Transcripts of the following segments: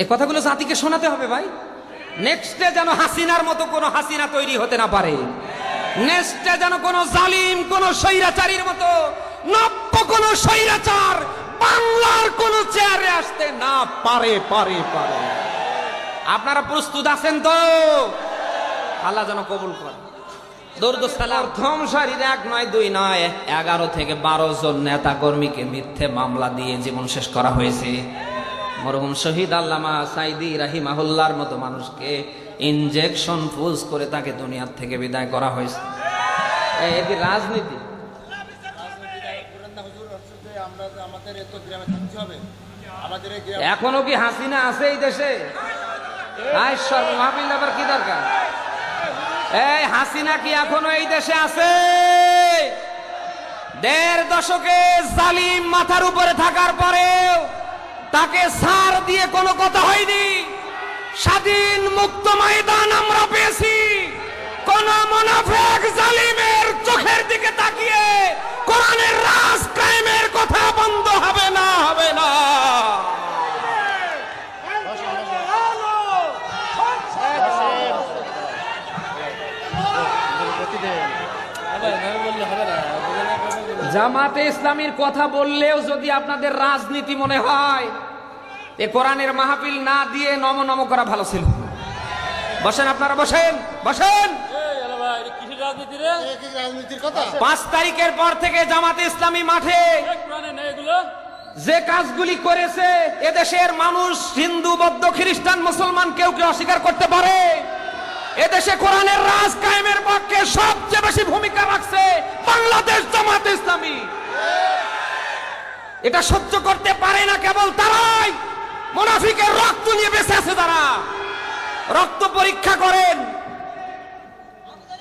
এই কথাগুলো জাতিকে শোনাতে হবে ভাই। নেক্সটে যেন হাসিনার মতো কোনো হাসিনা তৈরি হতে না পারে। নেক্সটে যেন কোনো জালিম, কোন স্বৈরাচারীর মতো নব্য কোন স্বৈরাচার বাংলার কোন চেয়ারে আসতে না পারে পারে পারে। আপনারা প্রস্তুত আছেন তো? আল্লাহ যেন কবুল করে ধ্বংসারীর এক নয়, দুই নয়, এগারো থেকে বারো জন নেতা কর্মীকে মিথ্যে মামলা দিয়ে জীবন শেষ করা হয়েছে। মরহুম শহীদ আল্লামা সাইদি রাহিমাহুল্লার মতো মানুষকে ইনজেকশন ফুজ করে তাকে দুনিয়ার থেকে বিদায় করা হয়েছে। এটি রাজনীতি। এখনও কি হাসিনা আছে এই দেশে? সর্ব আবার কি দরকার? এই, হাসিনা কি এখনও এই দেশে আছে? দেড় দশকে জালিম মাথার উপরে থাকার পরেও তাকে সার দিয়ে কোনো কথা হয়নি। স্বাধীন মুক্ত ময়দান আমরা পেয়েছি। কোন মোনাফেক জালিমের চোখের দিকে তাকিয়ে কোরআনের রাজ কায়েমের কথা বন্ধ হবে না। জামাতে ইসলামীর কথা বললেও যদি আপনাদের রাজনীতি মনে হয় এ কোরআনের মাহফিল না দিয়ে নম নম করা ভালো ছিল। বসেন আপনারা বসেন বসেন। কিসের রাজনীতি রাজনীতির কথা? পাঁচ তারিখের পর থেকে জামাতে ইসলামী মাঠে কোরআনে নেই এগুলো? যে কাজগুলি করেছে এদেশের মানুষ হিন্দু বৌদ্ধ খ্রিস্টান মুসলমান কেউ কেউ অস্বীকার করতে পারে? এদেশে কোরআনের রাজ কায়েমের পক্ষে সবচেয়ে বেশি ভূমিকা রাখছে বাংলাদেশ জামাত ইসলামী। এটা সহ্য করতে পারে না কেবল তারাই। মুনাফিকের রক্ত নিয়ে বেঁচে আছে তারা রক্ত পরীক্ষা করেন।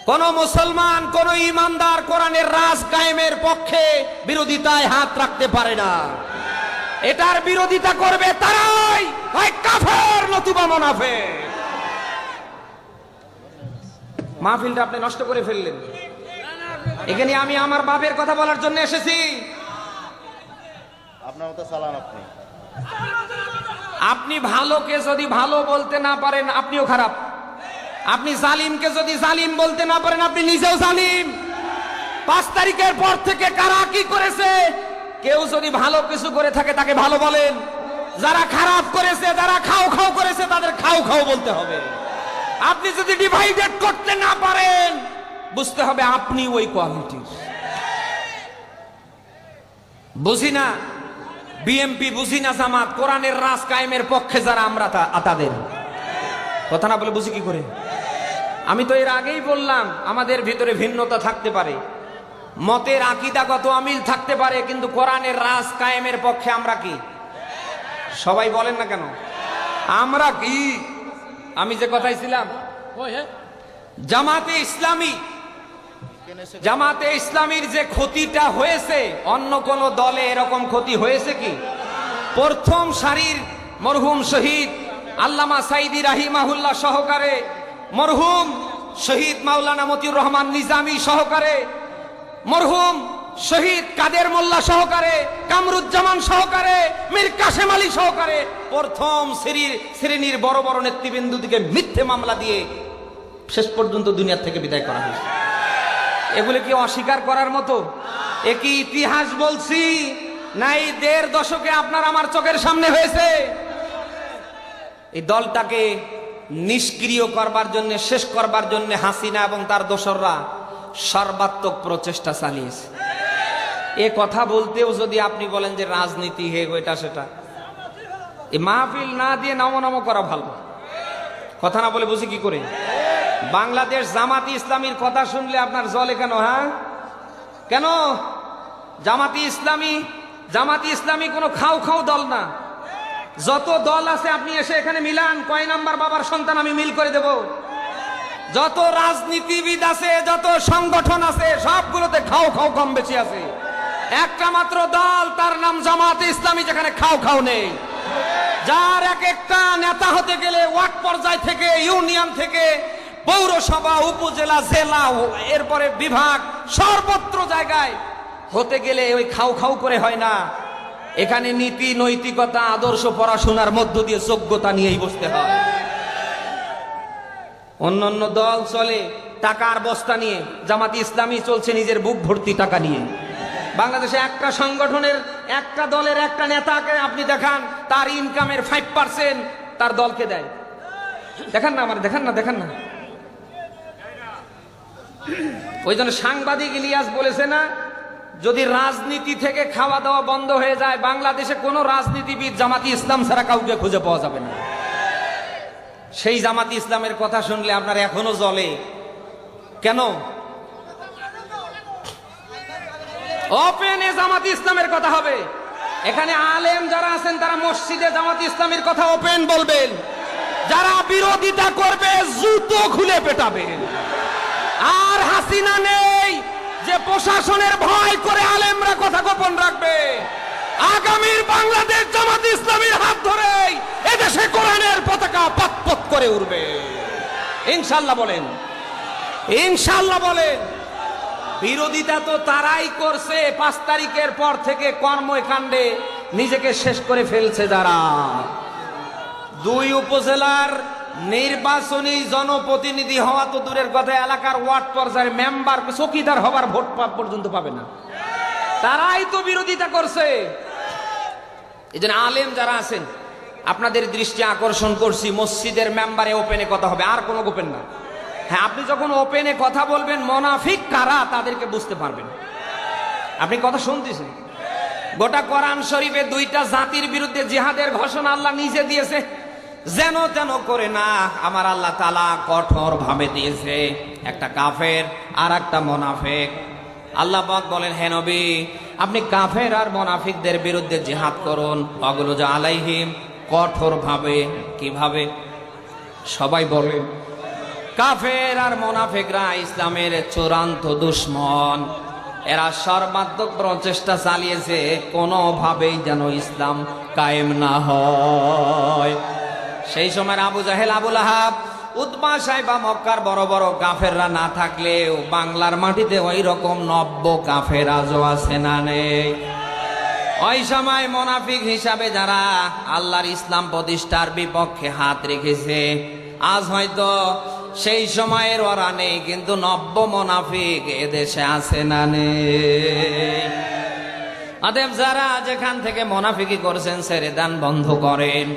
কোন মুসলমান, কোন ইমানদার কোরআনের রাজ কায়েমের পক্ষে বিরোধিতায় হাত রাখতে পারে না। এটার বিরোধিতা করবে তারাই। হয় কাফের, নতুবা মুনাফে মাহফিলটা আপনি নষ্ট করে ফেললেন। এখানে আমি আমার বাপের কথা বলার জন্য এসেছি। আপনার মতো চালান আপনি। আপনি ভালোকে যদি ভালো বলতে না পারেন আপনিও খারাপ। আপনি জালিমকে যদি জালিম বলতে না পারেন আপনি নিজেও জালিম। পাঁচ তারিখের পর থেকে কারা কি করেছে? কেউ যদি ভালো কিছু করে থাকে তাকে ভালো বলেন। যারা খারাপ করেছে যারা খাও খাও করেছে তাদের খাও খাও বলতে হবে। আপনি যদি ডিভাইডেড করতে না পারেন, বুঝতে হবে আপনি ওই কোয়ালিটির বুঝি না? বিএমপি বুঝি না জামাত? কোরআনের রাজ কায়েমের পক্ষে যারা, আমরা তাদের। কথা না বলে বুঝি কি করে? আমি তো এর আগেই বললাম, আমাদের ভিতরে ভিন্নতা থাকতে পারে। মতের আকিদাগত অমিল থাকতে পারে, কিন্তু কোরআনের রাজ কায়েমের পক্ষে আমরা কি? সবাই বলেন না কেন? আমরা কি? আমি যে কথাই ছিলাম জামাতে ইসলামী জামাতে ইসলামীর যে ক্ষতিটা হয়েছে অন্য কোন দলে এরকম ক্ষতি হয়েছে কি? প্রথম সারির মরহুম শহীদ আল্লামা সাইদি রাহিমাহুল্লাহ সহকারে মরহুম শহীদ মাওলানা মতিউর রহমান নিজামী সহকারে মরহুম শহীদ কাদের মোল্লা সহকারে, কামরুজ্জামান সহকারে, মীর কাশেম আলী সহকারে, প্রথম শ্রেণির শ্রেণির বড় বড় নেতৃবৃন্দুদিকে মিথ্যে মামলা দিয়ে শেষ পর্যন্ত দুনিয়া থেকে বিদায় করা হয়েছে। এগুলো কি অস্বীকার করার মতো? এ কি ইতিহাস বলছি? নাই দেড় দশকে আপনার আমার চোখের সামনে হয়েছে। এই দলটাকে নিষ্ক্রিয় করবার জন্য, শেষ করবার জন্য হাসিনা এবং তার দোসররা সর্বাত্মক প্রচেষ্টা চালিয়েছে। এ কথা বলতেও যদি আপনি বলেন যে রাজনীতি হে এটা সেটা। এই মাহফিল না দিয়ে নম নম করা ভালো। কথা না বলে বুঝি কি করে? বাংলাদেশ জামাতি ইসলামীর কথা শুনলে আপনার জলে কেন হ্যাঁ? কেন? জামাতি ইসলামী জামাতি ইসলামী কোনো খাও খাও দল না। যত দল আছে, আপনি এসে এখানে মিলান, কয় নাম্বার বাবার সন্তান আমি মিল করে দেব? যত রাজনীতিবিদ আছে, যত সংগঠন আছে, সবগুলোতে খাও খাও কম বেশি আছে। একটা মাত্র দল, তার নাম জামাতে ইসলামী, যেখানে খাও খাও নেই। যার এক একটা নেতা হতে গেলে, ওয়ার্ড পর্যায় থেকে, ইউনিয়ন থেকে, পৌরসভা, উপজেলা, জেলা এরপরে বিভাগ, সর্বত্র জায়গায় হতে গেলে ওই খাও খাও করে হয় না। এখানে নীতি, নৈতিকতা, আদর্শ পড়াশোনার মধ্য দিয়ে যোগ্যতা নিয়েই বসতে হয়। অন্য দল চলে টাকার বস্তা নিয়ে। জামাতি ইসলামী চলছে নিজের বুক ভর্তি টাকা নিয়ে। বাংলাদেশে একটা সংগঠনের একটা দলের একটা নেতাকে আপনি দেখান, তার ইনকামের ফাইভ পার্সেন্ট তার দলকে দেয়। দেখান না আমার, দেখান না দেখান না। ওই জন্য সাংবাদিক ইলিয়াস বলেছে না, যদি রাজনীতি থেকে খাওয়া দাওয়া বন্ধ হয়ে যায়, বাংলাদেশে কোনো রাজনীতিবিদ জামাতি ইসলাম ছাড়া কাউকে খুঁজে পাওয়া যাবে না। সেই জামাতি ইসলামের কথা শুনলে আপনার এখনও জ্বলে। কেন? ওপেনে জামাত ইসলামের কথা হবে। এখানে আলেম যারা আছেন, তারা মসজিদে জামাত ইসলামের কথা ওপেন বলবেন। যারা বিরোধিতা করবে, জুতো খুলে পেটাবেন আর হাসিনা নেই যে প্রশাসনের ভয় করে আলেমরা কথা গোপন রাখবে। আগামীর বাংলাদেশ জামাত ইসলামীর হাত ধরেই এদেশে কোরআনের পতাকা পাতপত করে উঠবে। ইনশাল্লাহ বলেন। ইনশাল্লাহ বলেন। বিরোধিতা তো তারাই করছে। পাঁচ তারিখের পর থেকে কর্মকাণ্ডে নিজেকে শেষ করে ফেলছে যারা। দুই উপজেলার নির্বাচনী জনপ্রতিনিধি হওয়া তো দূরের কথা, এলাকার ওয়ার্ড পর্যায়ের মেম্বার, চকিদার হবার ভোট পর্যন্ত পাবে না। তারাই তো বিরোধিতা করছে। এই আলেম যারা আছেন, আপনাদের দৃষ্টি আকর্ষণ করছি, মসজিদের মেম্বারে ওপেনে কথা হবে, আর কোনো গোপেন না। হ্যাঁ আপনি যখন ওপেনে কথা বলবেন, মোনাফিক কারা তাদেরকে বুঝতে পারবেন। আপনি কথা শুনতেছেন? গোটা কোরআন শরীফে দুইটা জাতির বিরুদ্ধে জিহাদের ঘোষণা আল্লাহ নিজে দিয়েছে। যেন তেন করে না, আমার আল্লাহ তালা কঠোর ভাবে দিয়েছে। একটা কাফের আর একটা মোনাফেক। আল্লাহ বলেন, হে নবী, আপনি কাফের আর মোনাফিকদের বিরুদ্ধে জিহাদ করুন। অগুলো যা আলাইহিম কঠোর ভাবে কীভাবে? সবাই বলেন কাফের আর মোনাফেকরা ইসলামের চূড়ান্ত দুশ্মন। এরা সর্বাত্মক প্রচেষ্টা চালিয়েছে, কোনোভাবেই যেন ইসলাম কায়েম না হয়। সেই সময় আবু জাহেল আবুল আহাব উৎমা সাহেবা মক্কার বড় বড় কাফেররা না থাকলেও বাংলার মাটিতে ওই রকম নব্য কাফের আজও আছে না নেই। ওই সময় মোনাফিক হিসাবে যারা আল্লাহর ইসলাম প্রতিষ্ঠার বিপক্ষে হাত রেখেছে, আজ হয়তো সেই সময়ের ওরা নেই, কিন্তু নব্য মোনাফিক এদেশে আছে না নেই। আদেব যারা যেখান থেকে মোনাফিকি করছেন, সেরে দান বন্ধ করেন।